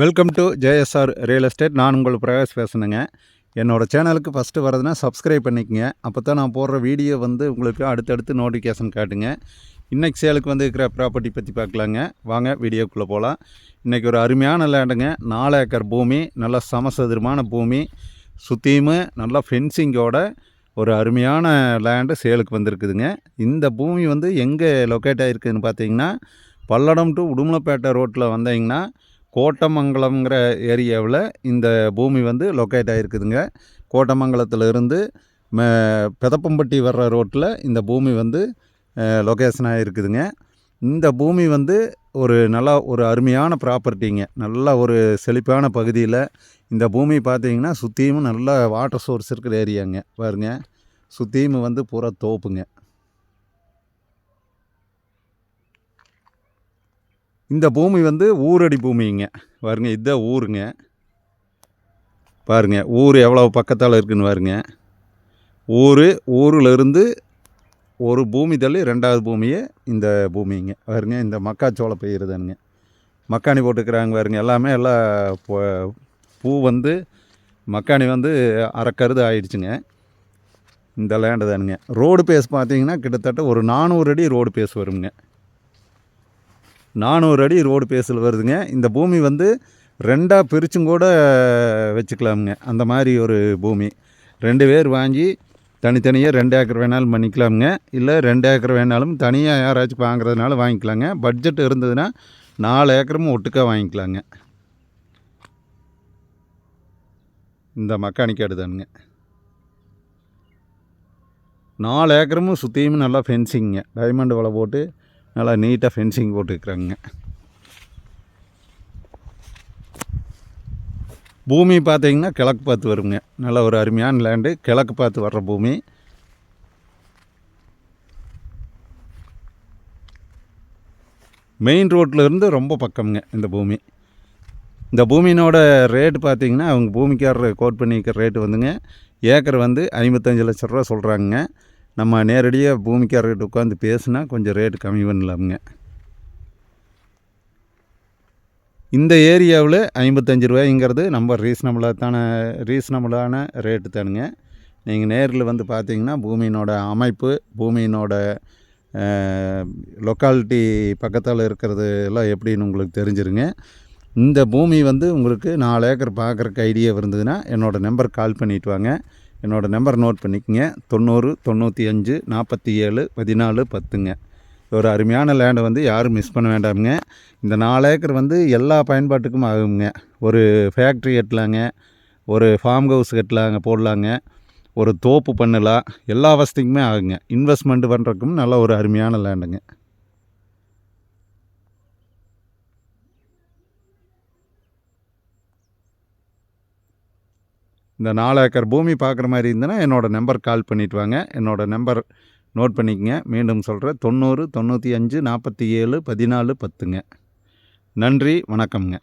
Welcome to JSR real estate நான் உங்கள் பிரகாஷ் பேசுனேங்க. என்னோடய சேனலுக்கு ஃபஸ்ட்டு வரதுன்னா சப்ஸ்கிரைப் பண்ணிக்கங்க. அப்போ தான் நான் போடுற வீடியோ வந்து உங்களுக்கு அடுத்தடுத்து நோட்டிஃபிகேஷன் காட்டுங்க. இன்றைக்கி சேலுக்கு வந்து இருக்கிற ப்ராப்பர்ட்டி பற்றி பார்க்கலாங்க. வாங்க வீடியோக்குள்ளே போகலாம் இன்றைக்கி ஒரு அருமையான லேண்டுங்க நாலு ஏக்கர் பூமி நல்ல சமசதுரமான பூமி சுற்றியுமே நல்லா ஃபென்சிங்கோட ஒரு அருமையான லேண்டு சேலுக்கு வந்திருக்குதுங்க. இந்த பூமி வந்து எங்கே லொக்கேட் ஆகிருக்குதுன்னு பார்த்தீங்கன்னா பல்லடம் டு உடுமலைப்பேட்டை ரோட்டில் வந்தீங்கன்னா கோட்டமங்கலம்ங்கிற ஏரியாவில் இந்த பூமி வந்து லொக்கேட் ஆகிருக்குதுங்க கோட்டமங்கலத்திலிருந்து ம பெதப்பம்பட்டி வர்ற ரோட்டில் இந்த பூமி வந்து லொக்கேஷனாக ஆகிருக்குதுங்க இந்த பூமி வந்து ஒரு நல்லா ஒரு அருமையான ப்ராப்பர்ட்டிங்க நல்ல ஒரு செழிப்பான பகுதியில் இந்த பூமி பார்த்தீங்கன்னா சுற்றியும் நல்ல வாட்டர் சோர்ஸ் இருக்கிற ஏரியாங்க. பாருங்க. சுற்றியும் வந்து பூரா தோப்புங்க. இந்த பூமி வந்து ஊரடி பூமிங்க. பாருங்க இதுதான் ஊருங்க. பாருங்க ஊர் எவ்வளோ பக்கத்தால் இருக்குன்னு பாருங்க. ஊர் ஊரிலிருந்து ஒரு பூமி தள்ளி ரெண்டாவது பூமியே இந்த பூமிங்க. பாருங்க இந்த மக்காச்சோளம் பெய்யுறதுனுங்க மக்காணி போட்டுக்கிறாங்க பாருங்க எல்லாமே எல்லாம் பூ வந்து மக்காணி வந்து அரைக்கருது ஆயிடுச்சுங்க. இந்த லேண்டு தானுங்க. ரோடு பேஸ் பார்த்தீங்கன்னா கிட்டத்தட்ட ஒரு நானூறு அடி ரோடு பேஸ் வருங்க. நானூறு அடி ரோடு பேஸில் வருதுங்க. இந்த பூமி வந்து ரெண்டாக பிரிச்சும் கூட வச்சுக்கலாமுங்க. அந்த மாதிரி ஒரு பூமி. ரெண்டு பேர் வாங்கி தனித்தனியாக ரெண்டு ஏக்கர் வேணாலும் பண்ணிக்கலாமுங்க. இல்லை ரெண்டு ஏக்கர் வேணாலும் தனியாக யாராச்சும் வாங்குறதுனால வாங்கிக்கலாங்க. பட்ஜெட் இருந்ததுன்னா நாலு ஏக்கரும் ஒட்டுக்காக வாங்கிக்கலாங்க. இந்த மக்கானிக்காடு தானுங்க. நாலு ஏக்கரமும் சுற்றியும் நல்லா ஃபென்சிங்க டைமண்ட் வலை போட்டு நல்லா நீட்டாக ஃபென்சிங் போட்டுருக்குறாங்க. பூமி பார்த்தீங்கன்னா கிழக்கு பார்த்து வருங்க. நல்ல ஒரு அருமையான லேண்டு கிழக்கு பார்த்து வர்ற பூமி. மெயின் ரோட்டில் இருந்து ரொம்ப பக்கம்ங்க இந்த பூமி. இந்த பூமியினோட ரேட்டு பார்த்தீங்கன்னா அவங்க பூமிக்காரர் கோட் பண்ணிக்கிற ரேட்டு வந்துங்க. ஏக்கர் வந்து ஐம்பத்தஞ்சு லட்ச ரூபா சொல்கிறாங்க நம்ம நேரடியாக பூமிக்காரர்கிட்ட உட்காந்து பேசுனா கொஞ்சம் ரேட்டு கம்மி பண்ணலாமுங்க. இந்த ஏரியாவில் ஐம்பத்தஞ்சு ரூபாய்ங்கிறது நம்ம ரீசனபிளாக தானே ரீசனபிளான ரேட்டு தானுங்க. நீங்கள் நேரில் வந்து பார்த்தீங்கன்னா பூமியினோட அமைப்பு பூமியினோட லொக்காலிட்டி பக்கத்தில் இருக்கிறது எல்லாம் எப்படின்னு உங்களுக்கு தெரிஞ்சிருங்க. இந்த பூமி வந்து உங்களுக்கு நாலு ஏக்கர் பார்க்குறக்கு ஐடியா இருந்ததுன்னா என்னோடய நம்பர் கால் பண்ணிவிட்டு வாங்க. என்னோடய நம்பர் நோட் பண்ணிக்கங்க. தொண்ணூறு தொண்ணூற்றி அஞ்சு நாற்பத்தி ஏழு பதினாலு பத்துங்க. ஒரு அருமையான லேண்டை வந்து யாரும் மிஸ் பண்ண வேண்டாமுங்க. இந்த நாலு ஏக்கர் வந்து எல்லா பயன்பாட்டுக்கும் ஆகுங்க. ஒரு ஃபேக்ட்ரி கட்டலாங்க. ஒரு ஃபார்ம் ஹவுஸ் கட்டலாங்க போடலாங்க. ஒரு தோப்பு பண்ணலாம். எல்லா வசதிக்குமே ஆகுங்க. இன்வெஸ்ட்மெண்ட் பண்ணுறதுக்கும் நல்ல ஒரு அருமையான லேண்டுங்க இந்த நாலு ஏக்கர் பூமி பார்க்குற மாதிரி இருந்ததுன்னா என்னோடய நம்பர் கால் பண்ணிவிட்டு வாங்க. என்னோடய நம்பர் நோட் பண்ணிக்கங்க. மீண்டும் சொல்கிறேன் தொண்ணூறு தொண்ணூற்றி அஞ்சு நாற்பத்தி ஏழு பதினாலு பத்துங்க. நன்றி வணக்கம்ங்க.